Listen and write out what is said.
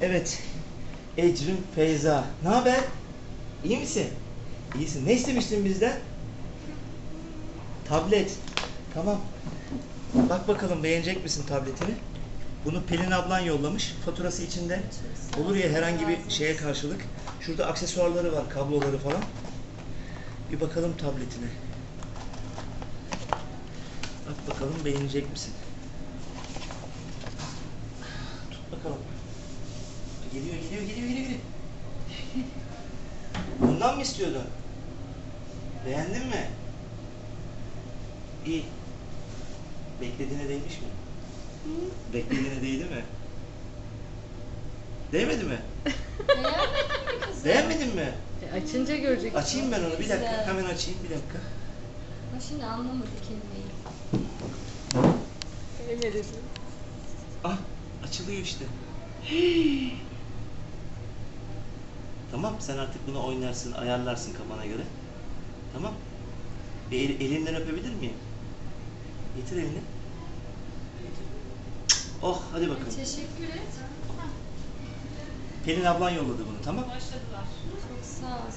Evet. Ecrin Feyza. Ne haber? İyi misin? İyisin. Ne istemiştin bizden? Tablet. Tamam. Bak bakalım beğenecek misin tabletini? Bunu Pelin ablan yollamış. Faturası içinde. Olur ya herhangi bir şeye karşılık. Şurada aksesuarları var, kabloları falan. Bir bakalım tabletine. Bak bakalım beğenecek misin? Bakalım. Geliyor, geliyor, geliyor, geliyor. geliyor. Bundan mı istiyordun? Beğendin mi? İyi. Beklediğine değmiş mi? Beklediğine değdi mi? Değmedi mi? Beğenmedin mi? E, açınca görecek. Açayım ben onu. Bir dakika. Hemen açayım. Bir dakika. Ama şimdi anlamadı kelimeyi. Beğenmedin. Ah açılıyor işte. tamam sen artık bunu oynarsın, ayarlarsın kafana göre. Tamam. Bir el- elinden öpebilir miyim? Getir elini. Oh hadi bakalım. Teşekkür et. Pelin ablan yolladı bunu tamam. Çok sağ ol.